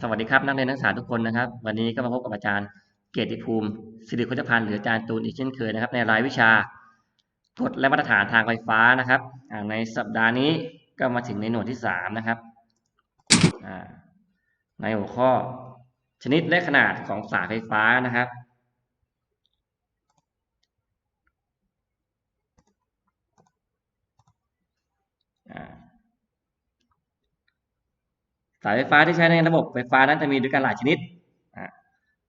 สวัสดีครับนักเรียนนักศึกษาทุกคนนะครับ วันนี้ก็มาพบกับอาจารย์เกียรติภูมิสิริโคชพันธ์หรืออาจารย์ตูนอีกเช่นเคยนะครับ ในรายวิชากฎและมาตรฐานทางไฟฟ้านะครับในสัปดาห์นี้ก็มาถึงในหน่วยที่สามนะครับในหัวข้อชนิดและขนาดของสายไฟฟ้านะครับ สายไฟฟ้าที่ใช้ในระบบไฟฟ้านั้นจะมีด้วยกันหลายชนิด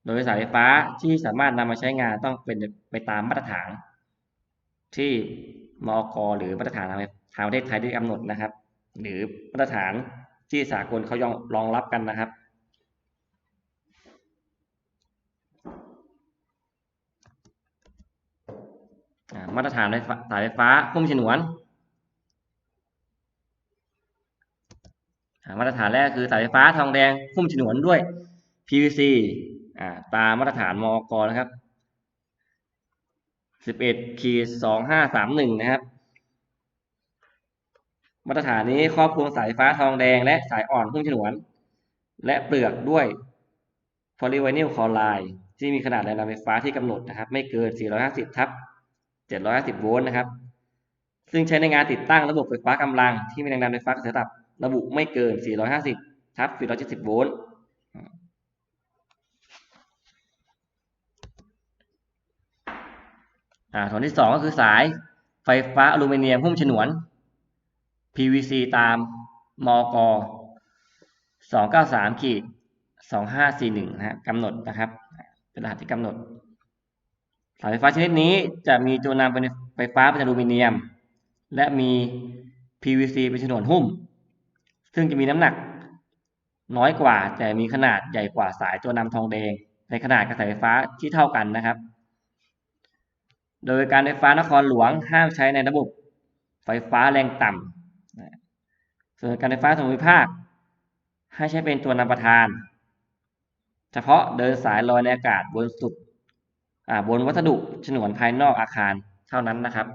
โดยสายไฟฟ้าที่สามารถนำมาใช้งานต้องเป็นไปตามมาตรฐาน ที่มอกหรือมาตรฐานทางทางประเทศไทยได้กำหนดนะครับ หรือมาตรฐานที่สากลเขายอมรองรับกันนะครับมาตรฐานสายไฟฟ้าพุ่มฉนวน อ่า มาตรฐานแรกคือสายไฟฟ้าทองแดงหุ้มฉนวนด้วย PVC อ่าตามมาตรฐานมอกนะครับ11ขีด2531 นะครับ มาตรฐานนี้ครอบคลุมสายฟ้าทองแดงและสายอ่อนหุ้มฉนวน และเปลือกด้วยโพลีไวนิลคลอไรด์ที่มีขนาดแรงดันไฟฟ้าที่กำหนดนะครับ ไม่เกิน 450 ทับ 750 โวลต์นะครับ ซึ่งใช้ในงานติดตั้งระบบไฟฟ้ากำลังที่มีแรงดันไฟฟ้ากระแสระดับ ระบุไม่เกิน 450ทับ470 โวลต์อ่าส่วนที่สองก็คือสายไฟฟ้าอลูมิเนียมหุ้มฉนวน PVC ตามมก 293ขีด2541นะฮะกำหนดนะครับ เป็นรหัสที่กำหนด สายไฟฟ้าชนิดนี้จะมีตัวนำเป็นไฟฟ้าเป็นอลูมิเนียม และมี PVC เป็นฉนวนหุ้ม ซึ่งจะมีน้ำหนักน้อยกว่า แต่มีขนาดใหญ่กว่าสายตัวนำทองแดง ในขนาดกระแสไฟฟ้าที่เท่ากันนะครับ โดยการไฟฟ้านครหลวงห้ามใช้ในระบบไฟฟ้าแรงต่ำส่วนการไฟฟ้าส่วนภูมิภาค ให้ใช้เป็นตัวนำประทาน เฉพาะเดินสายลอยในอากาศบนสุดบนวัสดุฉนวนภายนอกอาคารเท่านั้นนะครับ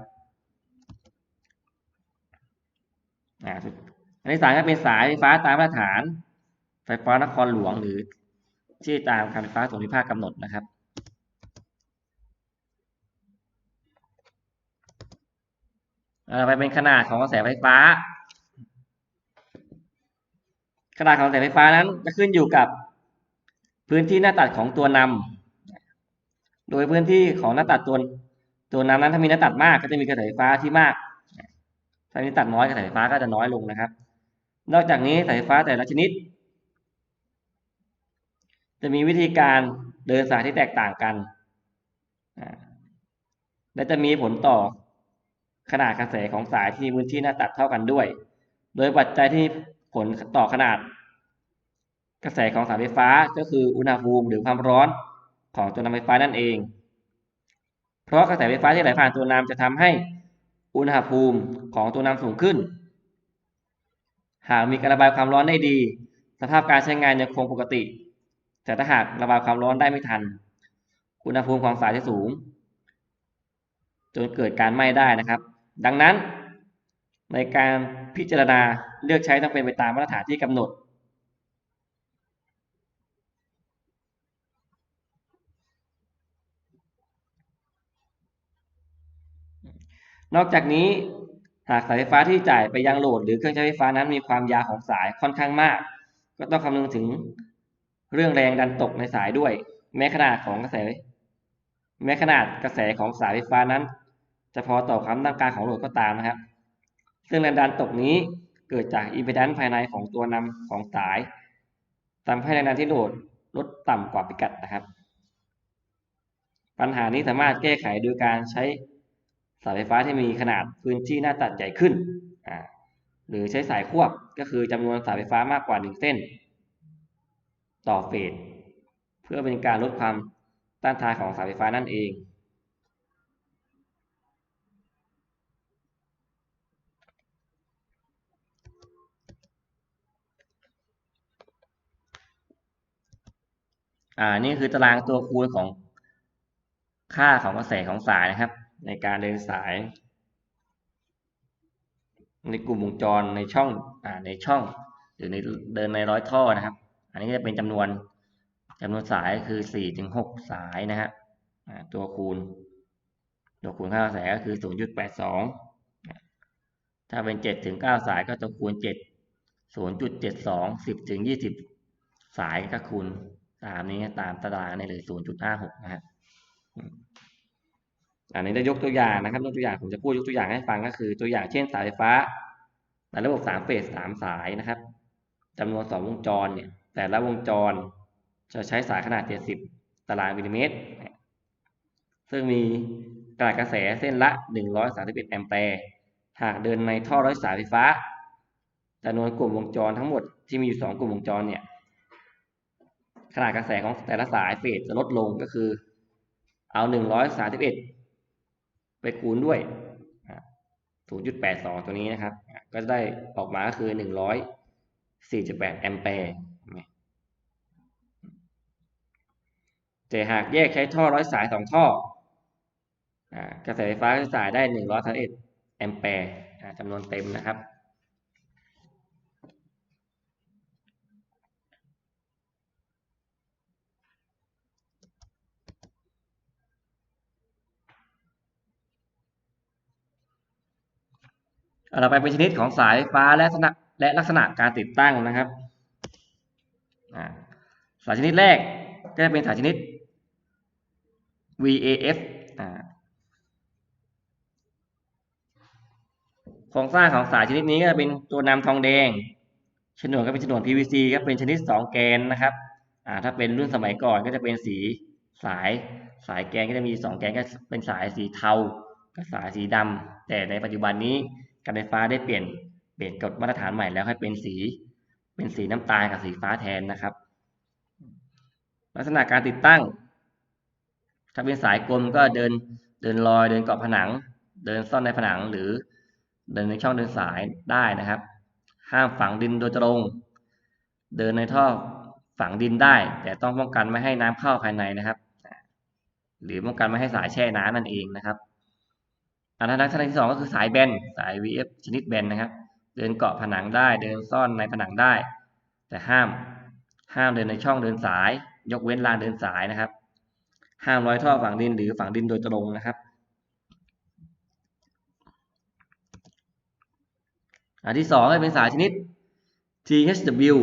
อันที่สามก็เป็นสายไฟฟ้าตามมาตรฐาน ไฟฟ้านครหลวงหรือที่ตามการไฟฟ้าส่วนภูมิภาคกำหนดนะครับเราไปเป็นขนาดของกระแสไฟฟ้า ขนาดของกระแสไฟฟ้านั้นจะขึ้นอยู่กับพื้นที่หน้าตัดของตัวนำโดยพื้นที่ของหน้าตัดตัวตัวนำนั้นถ้ามีหน้าตัดมากก็จะมีกระแสไฟฟ้าที่มาก ถ้ามีตัดน้อยกระแสไฟฟ้าก็จะน้อยลงนะครับ นอกจากนี้สายไฟฟ้าแต่ละชนิด จะมีวิธีการเดินสายที่แตกต่างกันและจะมีผลต่อขนาดกระแสของสายที่มีพื้นที่หน้าตัดเท่ากันด้วย โดยปัจจัยที่ผลต่อขนาด กระแสของสายไฟฟ้าก็คืออุณหภูมิหรือความร้อนของตัวนำไฟฟ้านั่นเอง เพราะกระแสไฟฟ้าที่ไหลผ่านตัวนำจะทำให้อุณหภูมิของตัวนำสูงขึ้น หากมีการระบายความร้อนได้ดี สภาพการใช้งานยังคงปกติ แต่ถ้าหากระบายความร้อนได้ไม่ทัน อุณหภูมิของสายจะสูง จนเกิดการไหม้ได้นะครับ ดังนั้นในการพิจารณาเลือกใช้ต้องเป็นไปตามมาตรฐานที่กำหนด นอกจากนี้ หากสายไฟฟ้าที่จ่ายไปยังโหลด หรือเครื่องใช้ไฟฟ้านั้นมีความยาวของสายค่อนข้างมาก ก็ต้องคำนึงถึงเรื่องแรงดันตกในสายด้วย แม้ขนาดของกระแส แม้ขนาดกระแสของสายไฟฟ้านั้น จะพอต่อความต้องการของโหลดก็ตามนะครับ ซึ่งแรงดันตกนี้เกิดจากอิมพีแดนซ์ภายในของตัวนำของสายทำให้แรงดันที่โหลดลดต่ำกว่าพิกัดนะครับ ปัญหานี้สามารถแก้ไขโดยการใช้ สายไฟฟ้าที่มีขนาดพื้นที่หน้าตัดใหญ่ขึ้น หรือใช้สายควบก็คือจำนวนสายไฟฟ้ามากกว่าหนึ่งเส้น ต่อเฟสเพื่อเป็นการลดความต้านทานของสายไฟฟ้านั่นเอง อ่า นี่คือตารางตัวคูณของค่าของกระแสของสายนะครับ ในการเดินสาย ในกลุ่มวงจรในช่องอ่าในช่องหรือในเดินในร้อยท่อนะครับ อันนี้จะเป็นจำนวนจำนวนสายคือสี่ถึงหกสายนะฮะอ่าตัวคูณ ตัวคูณค่ากระแสก็คือศูนย์จุดแปดสองถ้าเป็นเจ็ดถึงเก้าสายก็ตัวคูณเจ็ดศูนย์จุดเจ็ดสองสิบถึงยี่สิบสายก็คูณตามนี้ตามตารางนี่เลยศูนย์จุดห้าหกนะฮะอืม อันนี้จะยกตัวอย่างนะครับยกตัวอย่างผมจะพูดยกตัวอย่างให้ฟังก็คือ ตัวอย่างเช่นสายไฟฟ้าในระบบสามเฟสสามสายนะครับจำนวนสองวงจรเนี่ย แต่ละวงจร จะใช้สายขนาด 70 ตารางมิลลิเมตร ซึ่งมีกระแสกระแสเส้นละ 131 แอมแปร์หากเดินในท่อร้อยสายไฟฟ้าจำนวนกลุ่มวงจรทั้งหมดที่มีอยู่2กลุ่มวงจรเนี่ย ขนาดกระแสของแต่ละสายเฟสจะลดลงก็คือ เอา 131 ไปคูณด้วย 0.82 ตัวนี้นะครับ ก็จะได้ออกมาก็คือ104.8 แอมแปร์แต่หากแยกใช้ท่อร้อยสายสองท่อกระแสไฟฟ้าจะจ่ายได้ 131 แอมแปร์จำนวนเต็มนะครับ เราไปเป็นชนิดของสายฟ้าและลักษณะและลักษณะการติดตั้งนะครับสายชนิดแรกก็จะเป็นสายชนิด VAF โครงสร้างของสายชนิดนี้ก็จะเป็นตัวนำทองแดงฉนวนก็เป็นฉนวน PVC ก็เป็นชนิด 2 แกนนะครับถ้าเป็นรุ่นสมัยก่อนก็จะเป็นสีสายสายแกนก็จะมี 2 แกนก็เป็นสายสีเทากับสายสีดำแต่ในปัจจุบันนี้ การไฟฟ้าได้เปลี่ยนเปลี่ยนกฎมาตรฐานใหม่แล้วให้เป็นสี เป็นสีน้ำตาลกับสีฟ้าแทนนะครับ ลักษณะการติดตั้ง ถ้าเป็นสายกลมก็เดินเดินลอยเดินเกาะผนัง เดินซ่อนในผนังหรือเดินในช่องเดินสายได้นะครับ ห้ามฝังดินโดยตรง เดินในท่อฝังดินได้ แต่ต้องป้องกันไม่ให้น้ำเข้าภายในนะครับ หรือป้องกันไม่ให้สายแช่น้ำนั่นเองนะครับ อันนั้นลักษณะที่สองก็คือสายแบนสาย VF ชนิดแบนนะครับ เดินเกาะผนังได้ เดินซ่อนในผนังได้ แต่ห้าม ห้ามเดินในช่องเดินสาย ยกเว้นรางเดินสายนะครับ ห้ามร้อยท่อฝังดินหรือฝังดินโดยตรงนะครับ อันที่สองก็เป็นสายชนิด THW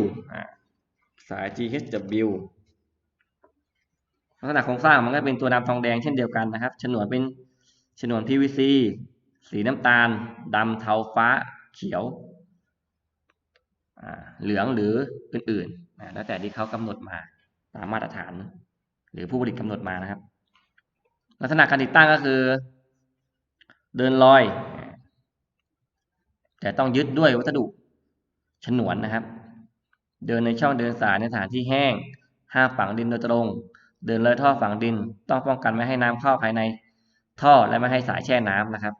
สาย THW ลักษณะโครงสร้างมันก็เป็นตัวนำทองแดงเช่นเดียวกันนะครับ ฉนวนเป็น ฉนวน PVC สีน้ำตาลดำเทาฟ้าเขียวเหลืองหรืออื่นๆแล้วแต่ที่เขากำหนดมาตามมาตรฐาน หรือผู้ผลิตกำหนดมานะครับ ลักษณะการติดตั้งก็คือ เดินลอย แต่ต้องยึดด้วยวัสดุฉนวนนะครับ เดินในช่องเดินสายในสถานที่แห้งห้ามฝังดินโดยตรง เดินเลยท่อฝังดิน ต้องป้องกันไม่ให้น้ำเข้าภายใน ท่อและไม่ให้สายแช่น้ำนะครับ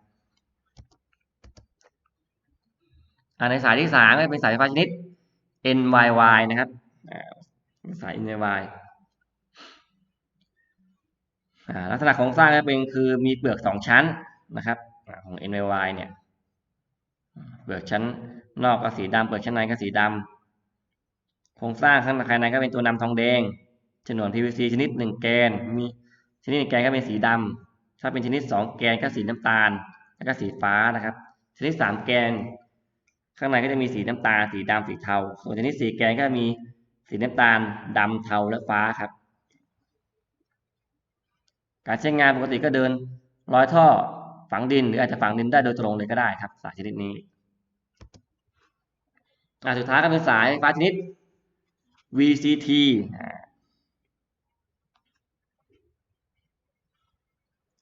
ในสายที่สามก็เป็นสายไฟฟ้าชนิด NYY นะครับสาย NYY ลักษณะโครงสร้างก็เป็นคือมีเปลือกสองชั้นนะครับของ NYY เนี่ยเปลือกชั้นนอกก็สีดำเปลือกชั้นในก็สีดำโครงสร้างข้างภายในก็เป็นตัวนำทองแดงฉนวน PVC ชนิดหนึ่งแกนมีชนิดหนึ่งแกนก็เป็นสีดำ ถ้าเป็นชนิดสองแกนก็สีน้ำตาล แล้วก็สีฟ้านะครับ ชนิดสามแกน ข้างในก็จะมีสีน้ำตาล สีดำสีเทา ส่วนชนิดสี่แกนก็มีสีน้ำตาลดำเทาและฟ้าครับ การใช้งานปกติก็เดินร้อยท่อฝังดิน หรืออาจจะฝังดินได้โดยตรงเลยก็ได้ครับ สายชนิดนี้อ่าสุดท้ายก็เป็นสายฟ้าชนิด VCT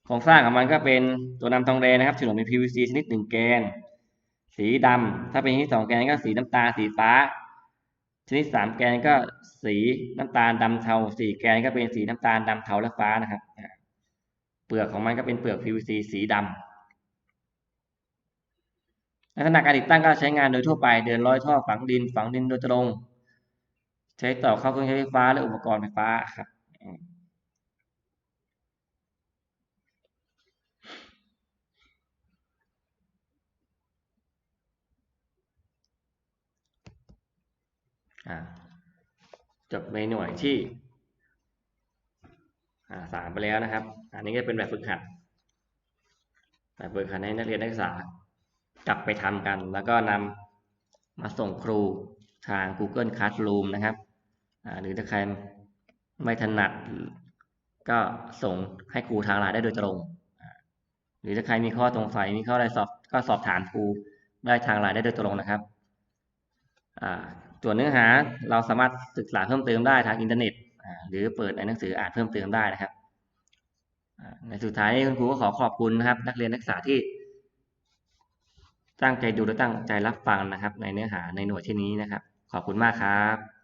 โครงสร้างของมันก็เป็นตัวนำทองแดงนะครับฉนวนเป็น PVC ชนิดหนึ่งแกน สีดำถ้าเป็นชนิดสองแกนก็สีน้ำตาลสีฟ้า ชนิดสามแกนก็สีน้ำตาลดำเทาสี่แกนก็เป็นสีน้ำตาลดำเทาและฟ้านะครับ เปลือกของมันก็เป็นเปลือก PVC สีดำลักษณะการติดตั้งก็ใช้งานโดยทั่วไป เดินร้อยท่อฝังดิน ฝังดินโดยตรง ใช้ต่อเข้าเครื่องใช้ไฟฟ้าและอุปกรณ์ไฟฟ้าครับ จบในหน่วยที่สามไปแล้วนะครับ อันนี้ก็เป็นแบบฝึกหัดแบบฝึกหัดให้นักเรียนนักศึกษากลับไปทำกัน แล้วก็นำมาส่งครูทาง Google Classroom นะครับหรือถ้าใครไม่ถนัดก็ส่งให้ครูทางไลน์ได้โดยตรง หรือถ้าใครมีข้อสงสัยมีข้ออะไรสอบก็สอบถามครูได้ทางไลน์ได้โดยตรงนะครับ ส่วนเนื้อหาเราสามารถศึกษาเพิ่มเติมได้ทางอินเทอร์เน็ตหรือเปิดในหนังสืออ่านเพิ่มเติมได้นะครับในสุดท้ายนี้คุณครูก็ขอขอบคุณนะครับ นักเรียนนักศึกษาที่ ตั้งใจดูและตั้งใจรับฟังนะครับ ในเนื้อหาในหน่วยที่นี้นะครับ ขอบคุณมากครับ